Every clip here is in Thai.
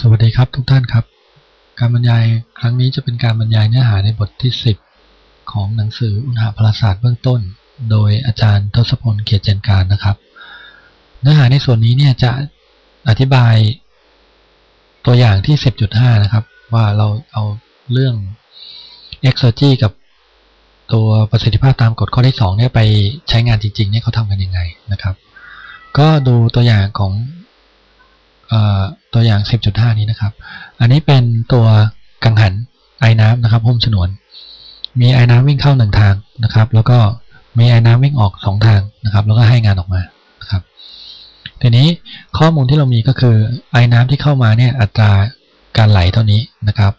สวัสดีครับทุกท่านครับ การบรรยายครั้งนี้จะเป็นการบรรยายเนื้อหาในบทที่ 10 ของหนังสืออุณหภาศาสตร์เบื้องต้น โดยอาจารย์ทศพลเขียเจนการนะครับ เนื้อหาในส่วนนี้เนี่ยจะอธิบายตัวอย่างที่ 10.5 นะครับ ว่าเราเอาเรื่อง exergy กับตัวประสิทธิภาพตามกฎข้อที่2เนี่ยไปใช้งานจริงๆเนี่ยเขาทำกันยังไงนะครับ ก็ดูตัวอย่างของ ตัวอย่าง 10.5 นี้นะครับ อันนี้เป็นตัวกังหันไอ้น้ำนะครับหุ้มฉนวน มีไอ้น้ำวิ่งเข้าหนึ่งทางนะครับ แล้วก็มีไอ้น้ำวิ่งออกสองทางนะครับ แล้วก็ให้งานออกมานะครับ ทีนี้ข้อมูลที่เรามีก็คือไอ้น้ำที่เข้ามาเนี่ยอัตราการไหลเท่านี้นะครับ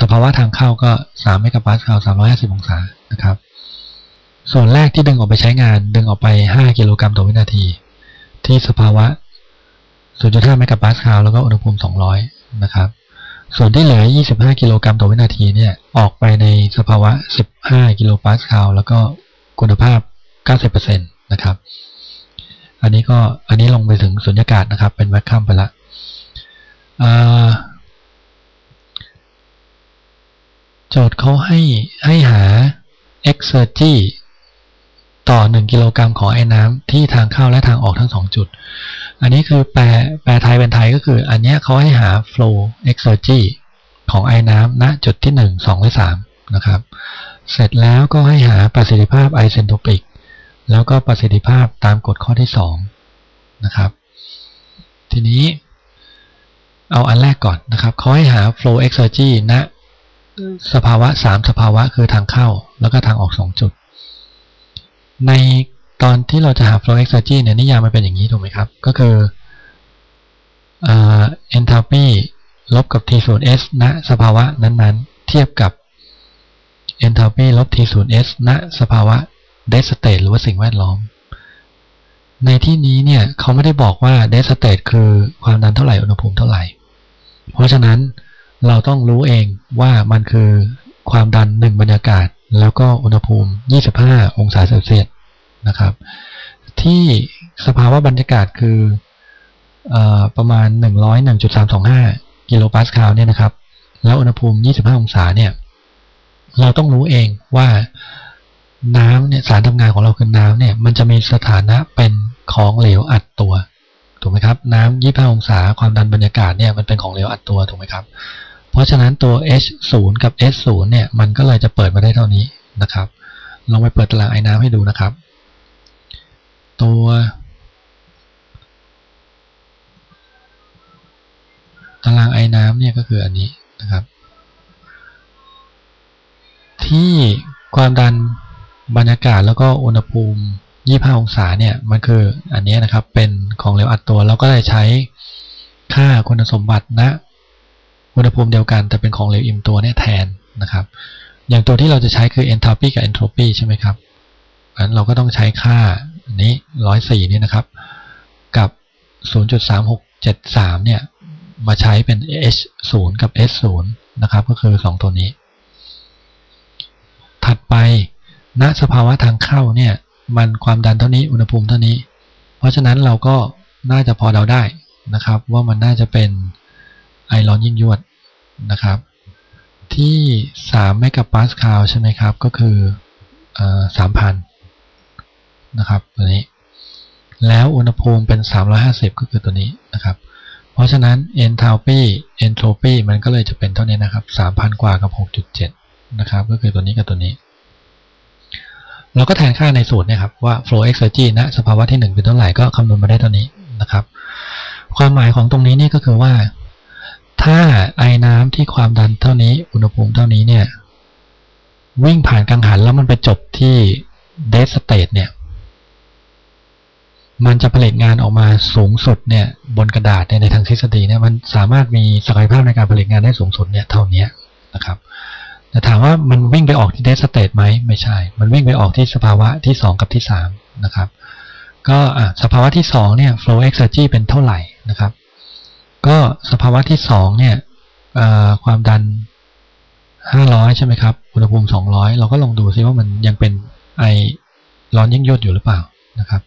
สภาวะทางเข้าก็3เมกะปาสคาล350 องศานะครับ ส่วนแรกที่ดึงออกไปใช้งานดึงออกไป 5 กิโลกรัมต่อวินาที ที่สภาวะ 0.5เมกะปาสคาลแล้วก็อุณหภูมิ 200 นะครับ ส่วนที่เหลือ 25 กิโลกรัมต่อวินาทีเนี่ย ออกไปในสภาวะ 15 กิโลปาสคาลแล้วก็คุณภาพ 90%นะครับ อันนี้ก็อันนี้ลงไปถึงสุญญากาศนะครับ เป็นแวคคัมไปละโจทย์เขาให้ให้หา exergy ต่อ 1 กิโลกรัมของไอ้น้ำที่ทางเข้าและทางออกทั้ง 2 จุด อันนี้คือแปลแปลไทยเป็นไทยก็คือ อันนี้เขาให้หา flow exergy ของไอ้น้ำณจุดที่ 1 2 และ 3 นะครับ เสร็จแล้วก็ให้หาประสิทธิภาพไอเซนโทปิก แล้วก็ประสิทธิภาพตามกฎข้อที่ 2 นะครับ ทีนี้เอาอันแรกก่อนนะครับเขาให้หา flow exergy ณสภาวะ 3 สภาวะคือทางเข้าแล้วก็ทางออก 2 จุด ใน ตอนที่เราจะหา flow exergy เนี่ยนิยามมันเป็นอย่างนี้ถูกไหมครับ ก็คือ enthalpy ลบกับ t 0 s ณสภาวะนั้นๆ เทียบกับ enthalpy ลบ t 0 s ณสภาวะ dead state หรือว่าสิ่งแวดล้อม ในที่นี้เนี่ยเขาไม่ได้บอกว่า dead state คือความดันเท่าไหร่ อุณหภูมิเท่าไหร่ เพราะฉะนั้นเราต้องรู้เองว่ามันคือความดันหนึ่งบรรยากาศ แล้วก็อุณหภูมิ 25 องศาเซลเซียส นะครับ ที่สภาวะบรรยากาศคืออประมาณ 101.325 กิโลปาสคาลเนี่ยนะครับ แล้วอุณหภูมิ 25 องศาเนี่ย เราต้องรู้เองว่าน้ำเนี่ยสารทำงานของเราคือน้ำเนี่ยมันจะมีสถานะเป็นของเหลวอัดตัวถูกไหมครับน้ำ25 องศาความดันบรรยากาศเนี่ยมันเป็นของเหลวอัดตัวถูกไหมครับ เพราะฉะนั้นตัว H0 กับ S0 เนี่ยมันก็เลยจะเปิดมาได้เท่านี้นะครับ ลองไปเปิดตารางไอ้น้ำให้ดูนะครับ ตัวตารางไอ้น้ำเนี่ยก็คืออันนี้นะครับ ที่ความดันบรรยากาศแล้วก็อุณหภูมิ 25 องศาเนี่ยมันคืออันนี้นะครับเป็นของเหลวอัดตัวเราก็เลยใช้ค่าคุณสมบัติณนะอุณหภูมิเดียวกันแต่เป็นของเหลวอิ่มตัวเนี่ยแทนนะครับ อย่างตัวที่เราจะใช้คือ enthalpy กับ entropy ใช่ไหมครับงั้นเราก็ต้องใช้ค่า นี้ร้อยสี่นี่นะครับ กับ 0.3673 เนี่ย มาใช้เป็น H0 กับ S0 นะครับ ก็คือ 2 ตัวนี้ ถัดไปณสภาวะทางเข้าเนี่ย มันความดันเท่านี้อุณหภูมิเท่านี้ เพราะฉะนั้นเราก็น่าจะพอเดาได้นะครับ ว่ามันน่าจะเป็นไอร้อนยิ่งยวดนะครับ ที่3เมกะปาสคาลใช่ไหมครับ ก็คือสามพั นะครับตัวนี้ แล้วอุณหภูมิเป็น 350 ก็คือตัวนี้นะครับ เพราะฉะนั้น enthalpy entropy มันก็เลยจะเป็นเท่านี้นะครับ 3,000 กว่ากับ 6.7 นะครับ ก็คือตัวนี้กับตัวนี้ เราก็แทนค่าในสูตรนะครับว่า flow exergy ณสภาวะที่ 1 เป็นเท่าไหร่ก็คำนวณมาได้เท่านี้นะครับ ความหมายของตรงนี้นี่ก็คือว่า ถ้าไอ้น้ำที่ความดันเท่านี้ อุณหภูมิเท่านี้เนี่ยวิ่งผ่านกังหันแล้วมันไปจบที่เดสสเตทเนี่ย มันจะผลิตงานออกมาสูงสุดเนี่ยบนกระดาษเนี่ยในทางทฤษฎีเนี่ยมันสามารถมีศักยภาพในการผลิตงานได้สูงสุดเนี่ยเท่านี้นะครับแต่ถามว่ามันวิ่งไปออกที่เดสสเตทไหมไม่ใช่ มันวิ่งไปออกที่สภาวะที่ 2 กับที่ 3 นะครับ ก็สภาวะที่ 2 เนี่ย flow exergy เป็นเท่าไหร่นะครับ ก็สภาวะที่สองเนี่ยความดัน 500 ใช่ไหมครับ อุณหภูมิ 200 เราก็ลองดูซิว่ามันยังเป็นไอร้อนยิ่งยวดอยู่หรือเปล่านะครับ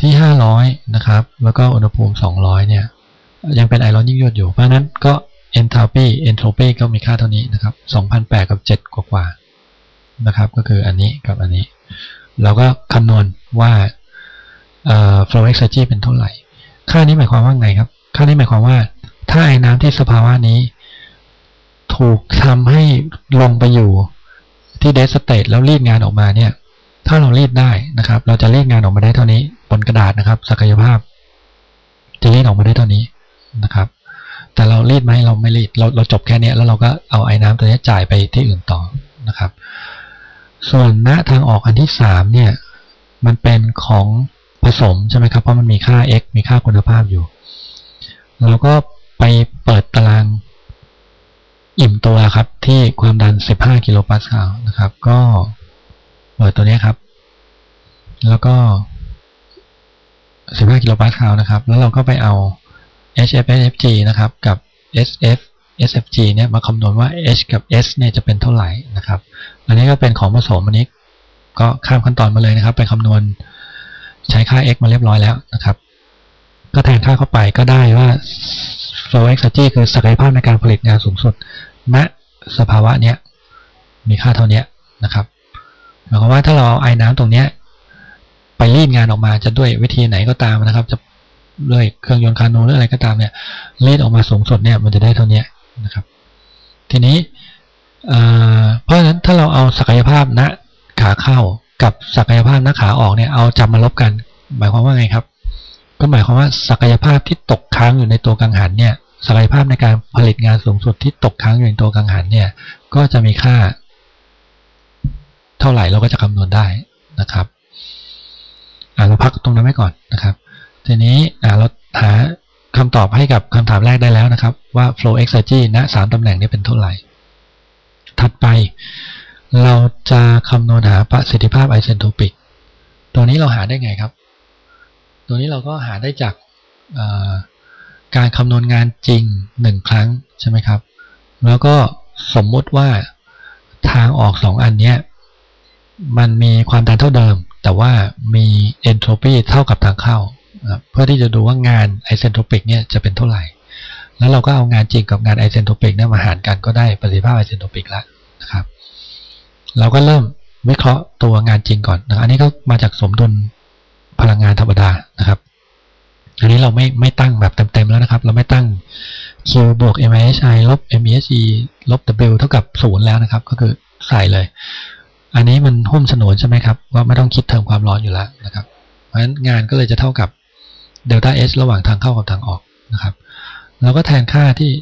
ที่ 500 นะครับ แล้วก็อุณหภูมิ 200 เนี่ย ยังเป็นไอร้อนยิ่งยวดอยู่ เพราะนั้นก็ enthalpy entropy ก็มีค่าเท่านี้นะครับ2,008 กับ 7 กว่ากว่านะครับ ก็คืออันนี้กับอันนี้ เราก็คำนวณว่า flow exergy เป็นเท่าไหร่ ค่านี้หมายความว่าไงครับ ค่านี้หมายความว่า ถ้าไอ้น้ำที่สภาวะนี้ ถูกทำให้ลงไปอยู่ที่เดสเตทแล้วรีดงานออกมาเนี่ย ถ้าเรารีดได้นะครับ เราจะรีดงานออกมาได้เท่านี้บนกระดาษนะครับ ศักยภาพ จะรีดออกมาได้เท่านี้นะครับ แต่เรารีดไหมเราไม่รีดเราเราจบแค่นี้แล้วเราก็เอาไอ้น้ำตัวนี้จ่ายไปที่อื่นต่อนะครับ ส่วนณทางออกอันที่สามเนี่ยมันเป็นของผสมใช่ไหมครับเพราะมันมีค่า x มีค่าคุณภาพอยู่เราก็ไปเปิดตารางอิ่มตัวครับที่ความดัน 15 กิโลปาสคาลนะครับ ก็ เปิดตัวนี้ครับ แล้วก็ 15 กิโลปาสคาลนะครับ แล้วเราก็ไปเอา HFSFG นะครับ กับ SF SFG เนี่ยมาคำนวณว่า H กับ S เนี่ยจะเป็นเท่าไหร่นะครับ อันนี้ก็เป็นของผสมอันนี้ ก็ข้ามขั้นตอนมาเลยนะครับ ไปคำนวณใช้ค่า x มาเรียบร้อยแล้วนะครับ ก็แทนค่าเข้าไปก็ได้ว่า flow exergy คือศักยภาพในการผลิตงานสูงสุดณสภาวะเนี้ยมีค่าเท่านี้นะครับ หมายความว่าถ้าเราเอาไอ้น้ำตรงเนี้ยไปรีดงานออกมาจะด้วยวิธีไหนก็ตามนะครับ จะด้วยเครื่องยนต์คานูหรืออะไรก็ตามเนี่ยรีดออกมาสูงสุดเนี่ยมันจะได้เท่านี้นะครับ ทีนี้เพราะฉะนั้นถ้าเราเอาศักยภาพณขาเข้ากับศักยภาพณขาออกเนี่ยเอาจับมาลบกัน หมายความว่าไงครับ ก็หมายความว่าศักยภาพที่ตกค้างอยู่ในตัวกังหันเนี่ยศักยภาพในการผลิตงานสูงสุดที่ตกค้างอยู่ในตัวกังหันเนี่ยก็จะมีค่า เท่าไหร่เราก็จะคำนวณได้นะครับอ่าเราพักตรงนั้นไว้ก่อนนะครับ ทีนี้อ่าเราหาคำตอบให้กับคำถามแรกได้แล้วนะครับ ว่า flow exergy ณสามตำแหน่งนี้เป็นเท่าไหร่ ถัดไปเราจะคำนวณหาประสิทธิภาพไอเซนโทปิก ตัวนี้เราหาได้ไงครับ ตัวนี้เราก็หาได้จากการคำนวณงานจริงหนึ่งครั้งใช่ไหมครับ แล้วก็สมมติว่าทางออกสองอันนี้ มันมีความดันเท่าเดิม แต่ว่ามีเอนโทรปีเท่ากับทางเข้า เพื่อที่จะดูว่างานไอเซนโทรปิกเนี่ยจะเป็นเท่าไหร่ แล้วเราก็เอางานจริงกับงานไอเซนโทรปิกเนี่ยมาหารกันก็ได้ประสิทธิภาพไอเซนโทรปิกแล้วนะครับ เราก็เริ่มวิเคราะห์ตัวงานจริงก่อนนะอันนี้ก็มาจากสมดุลพลังงานธรรมดานะครับ อันนี้เราไม่ไม่ตั้งแบบเต็มๆแล้วนะครับ เราไม่ตั้ง Q บวก MISI ลบ MESE ลบ W เท่ากับศูนย์แล้วนะครับ ก็คือใส่เลย อันนี้มันหุ้มฉนวนใช่ไหมครับว่าไม่ต้องคิดเทอมความร้อนอยู่แล้วนะครับ เพราะฉะนั้นงานก็เลยจะเท่ากับเดลต้า H ระหว่างทางเข้ากับทางออกนะครับเราก็แทนค่าที่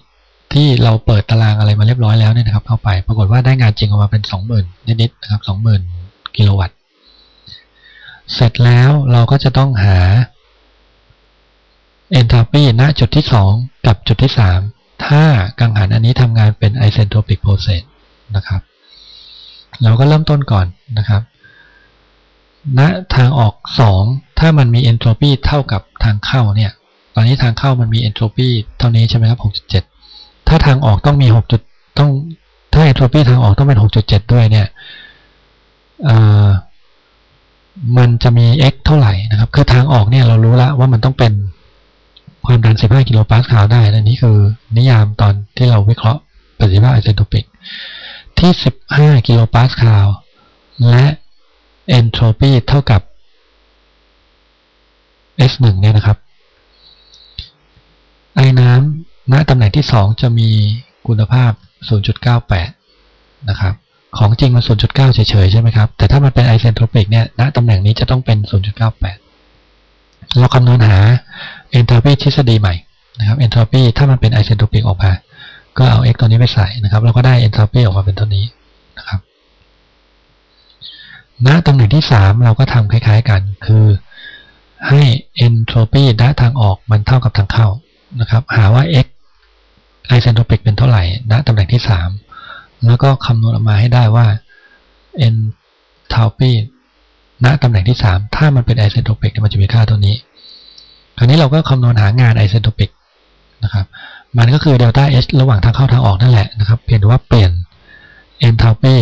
ที่เราเปิดตารางอะไรมาเรียบร้อยแล้วเนี่ยนะครับเข้าไปปรากฏว่าได้งานจริงออกมาเป็น 20,000 นิดๆนะครับ20,000 กิโลวัตต์ เสร็จแล้วเราก็จะต้องหา enthalpy ณจุดที่ 2 กับจุดที่ 3 ถ้ากังหันอันนี้ทำงานเป็น isentropic process นะครับ เราก็เริ่มต้นก่อนนะครับณทางออก 2 ถ้ามันมี entropy เท่ากับทางเข้าเนี่ย ตอนนี้ทางเข้ามันมี entropy เท่านี้ใช่ไหมครับ 6.7 ถ้าทางออกต้องมีหกจุดต้องถ้าเอนโทรปีทางออกต้องเป็นหกจุดเจ็ดด้วยเนี่ยมันจะมี x เท่าไหร่นะครับ คือทางออกเนี่ยเรารู้แล้วว่ามันต้องเป็นความดัน 15 กิโลปาสคาลได้ อันนี้คือนิยามตอนที่เราวิเคราะห์ประสิทธิภาพไอเซนโทปิก ที่ 15 กิโลปาสคาล และเอนโทรปีเท่ากับ S1 เนี่ยนะครับไอ้น้ำณตำแหน่งที่ 2 จะมีคุณภาพ 0.98 นะครับ ของจริงมัน 0.9 เฉยๆ ใช่ไหมครับ แต่ถ้ามันเป็นไอเซนโทรปิกเนี่ย ณตำแหน่งนี้จะต้องเป็น 0.98 เราคำนวณหาเอนโทรปีทฤษฎีใหม่นะครับเอนโทรปีถ้ามันเป็นไอเซนโทรปิกออกมา ก็เอา x ตัวนี้ไปใส่นะครับเราก็ได้เอนโทรปีออกมาเป็นตัวนี้นะครับณตำแหน่งที่ 3 เราก็ทำคล้ายๆกัน คือให้เอนโทรปีณทางออกมันเท่ากับทางเข้านะครับ หาว่า x ไอเซนโทรปิกเป็นเท่าไหร่ณตำแหน่งที่ 3 แล้วก็คำนวณออกมาให้ได้ว่า n ทาปีณตำแหน่งที่ 3 ถ้ามันเป็นไอเซนโทรปิกมันจะมีค่าตัวนี้ คราวนี้เราก็คำนวณหางานไอเซนโทรปิกนะครับ มันก็คือเดลต้า h ระหว่างทางเข้าทางออกนั่นแหละนะครับ เพียงแต่ว่าเปลี่ยน n ทาปี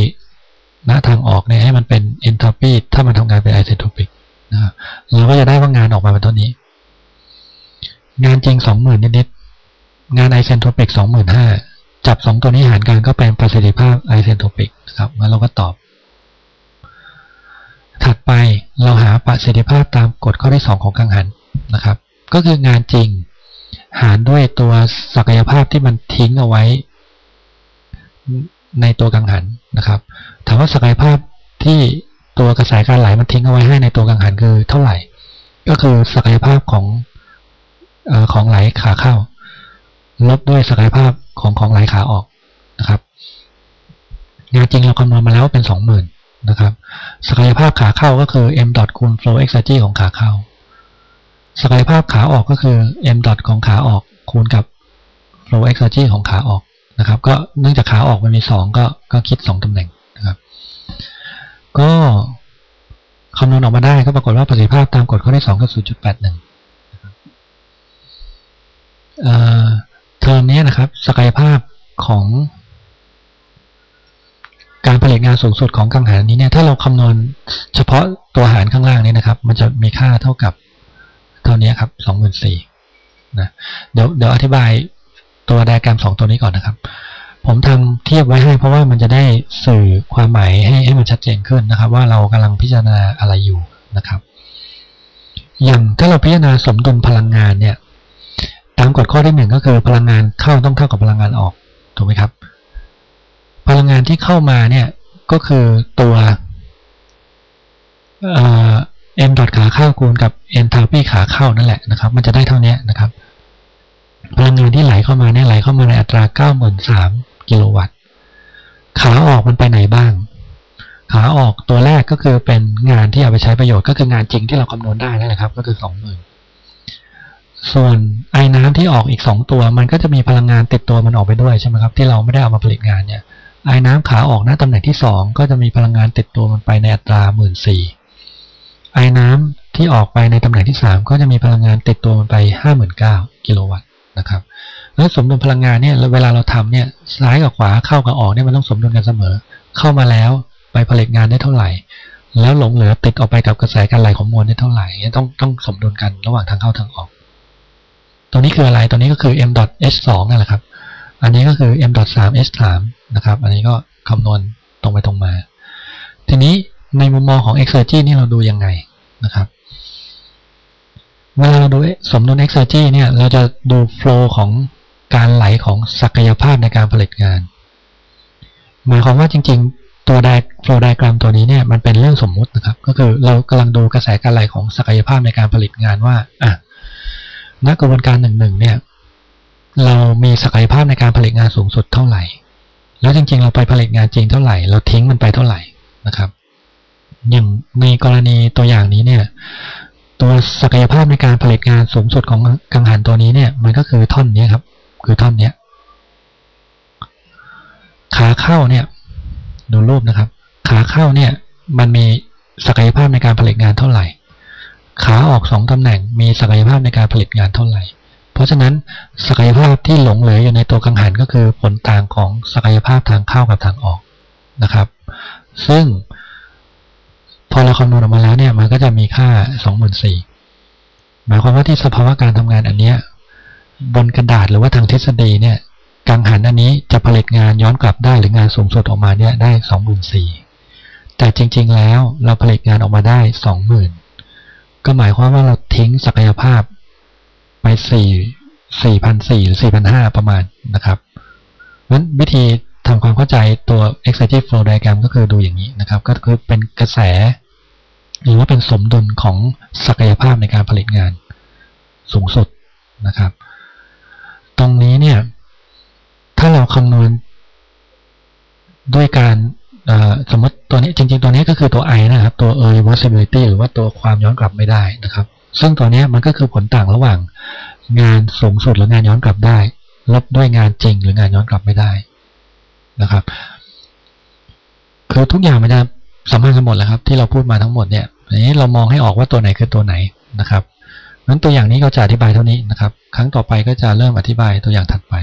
ณทางออกเนี่ยให้มันเป็น n ทาปีถ้ามันทำงานเป็นไอเซนโทปิกนะครับเราก็จะได้ว่างานออกมาเป็นตัวนี้ งานจริง 20,000 นิดๆ งานไอเซนโทปิกสองหมื่นห้าจับสองตัวนี้หารกันก็เป็นประสิทธิภาพไอเซนโทปิกนะครับงั้นเราก็ตอบ ถัดไปเราหาประสิทธิภาพตามกฎข้อที่สองของกังหันนะครับ ก็คืองานจริง หารด้วยตัวศักยภาพที่มันทิ้งเอาไว้ ในตัวกังหันนะครับ ถามว่าศักยภาพที่ตัวกระแสการไหลมันทิ้งเอาไว้ให้ในตัวกังหันคือเท่าไหร่ ก็คือศักยภาพของอของไหลขาเข้า ลบด้วยศักยภาพของของไหลขาออกนะครับงานจริงเราคำนวณมาแล้วเป็นสองหมื่นนะครับ ศักยภาพขาเข้าก็คือ m คูณ flow exergy ของขาเข้า ศักยภาพขาออกก็คือ m dot ของขาออกคูณกับ flow exergy ของขาออกนะครับ ก็เนื่องจากขาออกมันมีสองก็ก็คิดสองตำแหน่งนะครับ ก็คำนวณออกมาได้ก็ปรากฏว่าประสิทธิภาพตามกฎข้อที่สองก็ศูนย์จุดแปดหนึ่งเทอมนี้นะครับ ศักยภาพของ การผลิตงานสูงสุดของกังหันนี้เนี่ยถ้าเราคำนวณเฉพาะตัวหารข้างล่างนี้นะครับ มันจะมีค่าเท่ากับ เท่านี้ครับสองหมื่นสี่นะเดี๋ยวเดี๋ยวอธิบายตัวไดอะแกรมสองตัวนี้ก่อนนะครับ ผมทำเทียบไว้ให้เพราะว่ามันจะได้สื่อความหมายให้ให้มันชัดเจนขึ้นนะครับ ว่าเรากำลังพิจารณาอะไรอยู่นะครับ อย่างถ้าเราพิจารณาสมดุลพลังงานเนี่ย ตามกฎข้อที่หนึ่งก็คือพลังงานเข้าต้องเท่ากับพลังงานออกถูกไหมครับ พลังงานที่เข้ามาเนี่ยก็คือตัว เอ็มดอทขาเข้าคูณกับเอนทาปีขาเข้านั่นแหละนะครับ มันจะได้เท่านี้นะครับพลังงานที่ไหลเข้ามาเนี่ยไหลเข้ามาในอัตราเก้าหมื่นสามกิโลวัตต์ ขาออกมันไปไหนบ้าง ขาออกตัวแรกก็คือเป็นงานที่เอาไปใช้ประโยชน์ก็คืองานจริงที่เราคำนวณได้นั่นแหละครับ ก็คือสองหมื่นส่วนไอ้น้ำที่ออกอีกสองตัว มันก็จะมีพลังงานติดตัวมันออกไปด้วยใช่ไหมครับที่เราไม่ได้เอามาผลิตงานเนี่ยไอ้น้ำขาออกหน้าตำแหน่งที่สองก็จะมีพลังงานติดตัวมันไปในอัตราหมื่นสี่ ไอ้น้ำที่ออกไปในตำแหน่งที่สามก็จะมีพลังงานติดตัวมันไปห้าหมื่นเก้ากิโลวัตต์นะครับแล้วสมดุลพลังงานเนี่ยเวลาเราทำเนี่ยซ้ายกับขวาเข้ากับออกเนี่ยมันต้องสมดุลกันเสมอ เข้ามาแล้วไปผลิตงานได้เท่าไหร่ แล้วหลงเหลือติดออกไปกับกระแสการไหลของมวลได้เท่าไหร่ต้องต้องสมดุลกันระหว่างทางเข้าทางออกตัวนี้คืออะไรตัวนี้ก็คือ m h 2 นั่นแหละครับ อันนี้ก็คือ m 3 h 3 นะครับ อันนี้ก็คำนวณตรงไปตรงมา ทีนี้ ในมุมมองของ exergy นี่เราดูยังไงนะครับเวลาเราดูสมดุล exergy เนี่ยเราจะดู flow ของการไหลของศักยภาพในการผลิตงาน หมายความว่าจริง ๆ ตัวไดโฟล์ไดกรามตัวนี้เนี่ยมันเป็นเรื่องสมมุตินะครับ ก็คือเรากำลังดูกระแสการไหลของศักยภาพในการผลิตงานว่าอะณกระบวนการหนึ่งหนึ่งเนี่ยเรามีศักยภาพในการผลิตงานสูงสุดเท่าไหร่ แล้วจริงๆ เราไปผลิตงานจริงเท่าไหร่ เราทิ้งมันไปเท่าไหร่นะครับ อย่างในกรณีตัวอย่างนี้เนี่ย ตัวศักยภาพในการผลิตงานสูงสุดของกังหันตัวนี้เนี่ย มันก็คือท่อนนี้ครับ คือท่อนนี้ขาเข้าเนี่ย ดูรูปนะครับ ขาเข้าเนี่ย มันมีศักยภาพในการผลิตงานเท่าไหร่ ขาออกสองตำแหน่ง มีศักยภาพในการผลิตงานเท่าไหร่ เพราะฉะนั้นศักยภาพที่หลงเหลืออยู่ในตัวกังหันก็คือผลต่างของศักยภาพทางเข้ากับทางออกนะครับ ซึ่ง พอเราคำนวณออกมาแล้วเนี่ยมันก็จะมีค่าสองหมืนสี่หมายความว่าที่สภาวะการทำงานอันเนี้ยบนกระดาษหรือว่าทางทฤษฎีเนี่ยกังหันอันนี้จะผลิตงานย้อนกลับได้หรืองานสูงสุดออกมาเนี่ยได้สองหมืนสี่แต่จริง ๆ แล้วเราผลิตงานออกมาได้สองหมื่นก็หมายความว่าเราทิ้งศักยภาพไปสี่สี่พันสี่หรือสี่พันห้าประมาณนะครับนั้นวิธี ทำความเข้าใจตัว exergy flow diagram ก็คือดูอย่างนี้นะครับ ก็คือเป็นกระแส หรือว่าเป็นสมดุลของศักยภาพในการผลิตงานสูงสุดนะครับ ตรงนี้เนี่ย ถ้าเราคำนวณด้วยการสมมติตัวนี้จริง ๆ ตัวนี้ก็คือตัว i นะครับ ตัว irreversibility หรือว่าตัวความย้อนกลับไม่ได้นะครับ ซึ่งตัวนี้มันก็คือผลต่างระหว่างงานสูงสุดหรืองานย้อนกลับได้ ลบด้วยงานจริงหรืองานย้อนกลับไม่ได้ นะครับ คือทุกอย่างมันจะสัมพันธ์กันหมดแหละครับ ที่เราพูดมาทั้งหมดเนี่ยนี้เรามองให้ออกว่าตัวไหนคือตัวไหนนะครับนั้นตัวอย่างนี้ก็จะอธิบายเท่านี้นะครับ ครั้งต่อไปก็จะเริ่มอธิบายตัวอย่างถัดไป